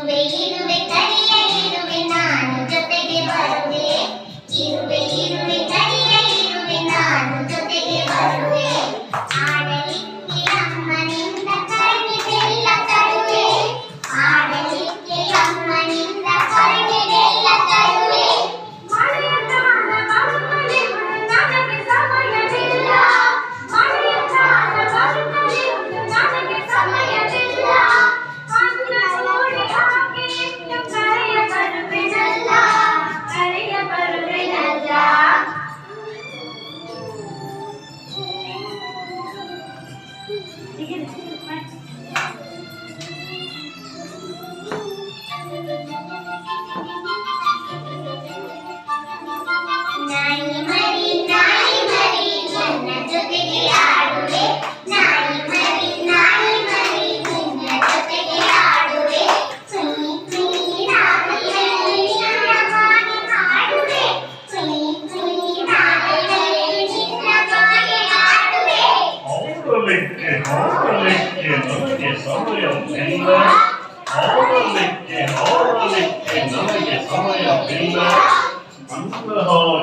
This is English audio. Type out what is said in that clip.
waiting with that. licking, all the licking, licking, somebody finger. All the licking, all the licking, licking, somebody finger. Finger, oh,